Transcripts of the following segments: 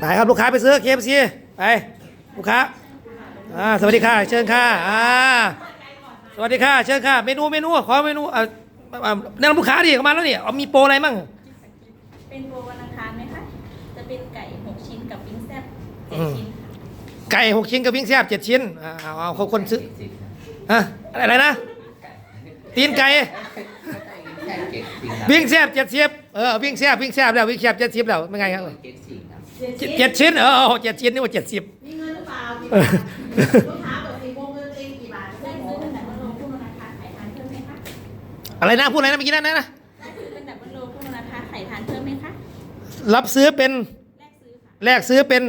ไปครับลูกค้าไปซื้อเคฟซีไปลูกค้าอ่าสวัสดีค่ะ เชิญค่ะอ่าสวัสดีค่ะ เชิญค่ะ เมนูเมนูขอเมนูอ่าอ่าแนะนำลูกค้าดิเข้ามาแล้วเนี่ยเอามีโปรอะไรมั่งเป็นโปรวันอังคารไหมคะ จะเป็นไก่หกชิ้นกับปิ้งแซ่บเจ็ดชิ้นค่ะไก่หกชิ้นกับวิ่งแซ่บเจ็ดชิ้นอ่าเอาเอาเขาคนซื้อฮะอะไรนะตีนไก่วิ่งแซ่บเจ็ดสิบเออวิ่งแซ่บวิ่งแซ่บแล้ววิ่งแซ่บเจ็ดสิบแล้วเป็นไงครับเจ็ด เจ็ดชิ้นเออเอาเจ็ดชิ้นนี่ว่าเจ็ดสิบมีเงินหรือเปล่ากี่เอบาอทลูกค้าเปิดสี่โมงเงินตัวเองกี่บาทได้ซื้อเป็นแบบบันโลคู่วันอังคารไข่ทานเพิ่มไหมคะอะไรนะพูดอะไรนะเมื่อกี้นั่นนะได้ซื้อเป็นแบบบันโลคู่วันอังคารไข่ทานเพิ่มไหมคะรับซื้อเป็นแลกซื้อค่ะแลกซื้อเป็น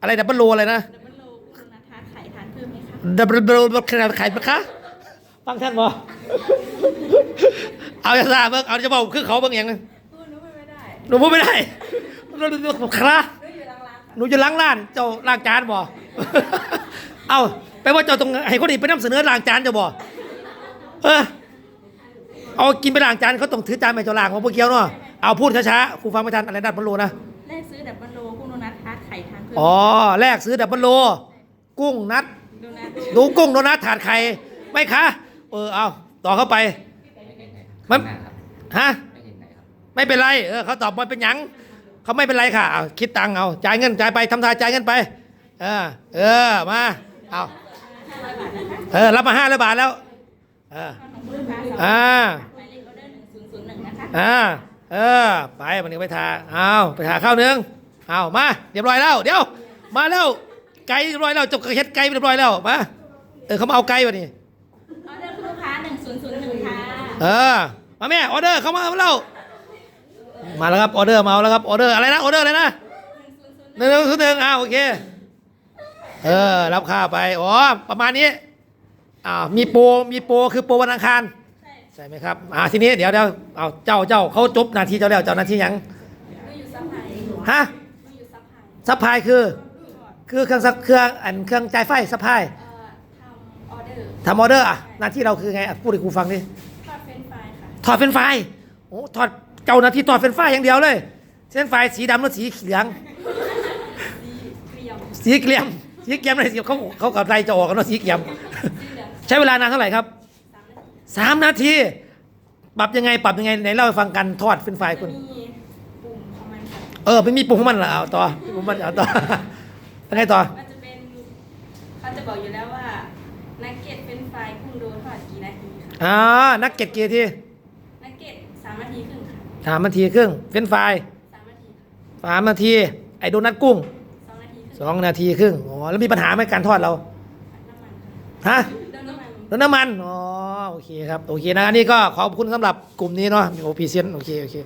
อะไรดับเบิลโลอะไรนะดับเบิลโลคู่วันอังคารไข่ทานเพิ่มไหมคะดับเบิลโลขนาดไข่ปะคะฟังท่านบ่เอาจะทราบเบิ่งเอาจะบอกคือเขาเบิ่งอย่างนึงพูดนึกไม่ได้หนูพูดไม่ได้เราดูคราด้วยอยู่ล้างๆค่ะ หนูจะล้างร้านเจ้าล้างจานบ่ เอาไปว่าเจ้าต้องให้คนอื่นไปนำเสนอล้างจานเจ้าบ่ เออ เอากินไปล้างจานเขาต้องถือจานไปเจ้าล้างของพวกเกี้ยวเนาะ เอาพูดช้าๆครูฟังไม่ทันอะไรดับเบิลโลนะ แลกซื้อดับเบิลโลคู่วันอังคารไข่ทานเพิ่มอ๋อแลกซื้อดับเบิลโล กุ้งนัดดูนะดูกุ้งโดนัทถาดไข่ไม่คะ เออ เอาต่อเข้าไป มัน ฮะ ไม่เป็นไร เออ เขาตอบมาเป็นหยัง เขาไม่เป็นไรค่ะเอาคิดตังค์เอาจ่ายเงินจ่ายไปทำทายจ่ายเงินไป เออ เออมาเอาห้าร้อยบาทนะคะเออรับมาห้าร้อยบาทแล้วเออของคุณลูกค้าสองอ่าหมายเลขออเดอร์หนึ่งศูนย์ศูนย์หนึ่งนะคะอ่าเออ ไปวันนี้ไปทาเอาไปทาข้าวหนึงเอามาเรียบร้อยแล้วเดี๋ยวมาแล้วไก่เรียบร้อยแล้วจบกระเฮ็ดไก่เรียบร้อยแล้วมาเออเขามาเอาไก่วะนี่ออเดอร์คุณลูกค้าหนึ่งศูนย์ศูนย์หนึ่งค่ะเออมาแม่ออเดอร์เข้ามาแล้ว มาแล้วครับออเดอร์มาแล้วครับออเดอร์อะไรนะออเดอร์อะไรนะหนึ่งหนึ่งศูนย์หนึ่งอ่าโอเคเออรับค่าไปอ๋อประมาณนี้อ่ามีโปรมีโปรคือโปรวันอังคารใช่ใช่ไหมครับอ่าทีนี้เดี๋ยวเดี๋ยวเอาเจ้าเจ้าเขาจบนาทีเจ้าแล้วเจ้านาทีหยังไม่อยู่ซัพพลายฮะไม่อยู่ซัพพลายซัพพลายคือคือเครื่องซัพเครื่องอันเครื่องจ่ายไฟซัพพลายเอ่อทำออเดอร์ทำออเดอร์อะหน้าที่เราคือไงอะพูดให้ครูฟังดิทอดเฟรนช์ฟรายค่ะถอดเฟรนช์ไฟล์โอ้ถอด เจ้าหน้าที่ถอดเฟรนช์ไฟล์อย่างเดียวเลย เส้นไฟล์สีดำหรือสีเหลืองเกลียวสีเกลียม สีเกลียมอะไรสีเขาเขากับไรจะออกกันว่าสีเกลียมสีเหลืองใช้เวลานานเท่าไหร่ครับสามนาทีสามนาทีปรับยังไงปรับยังไงไหนเล่าให้ฟังกันทอดเฟรนช์ไฟล์คุณจะมีปุ่มของมันค่ะเออไม่มีปุ่มของมันเหรอเอาต่อปุ่มมันเอาต่อยังไงต่อ มันจะเป็นเขาจะบอกอยู่แล้วว่านักเก็ตเฟรนช์ฟรายคุณโดนทอดกี่นาทีค่ะอ่านักเก็ตกี่นาที นักเก็ตสามนาทีครึ่งค่ะ สามนาทีครึ่งเฟรนช์ไฟล์สามนาทีค่ะสามนาที ไอ้โดนัทกุ้งสองนาทีครึ่งสองนาทีครึ่งอ๋อแล้วมีปัญหาไหมการทอดเราน้ำมันฮะค่ะเดินน้ำมันแล้วน้ำมัน อ๋อ โอเคครับ โอเคนะอันนี้ก็ขอบคุณสำหรับกลุ่มนี้เนาะมีโอพีเซนโอเค โอเค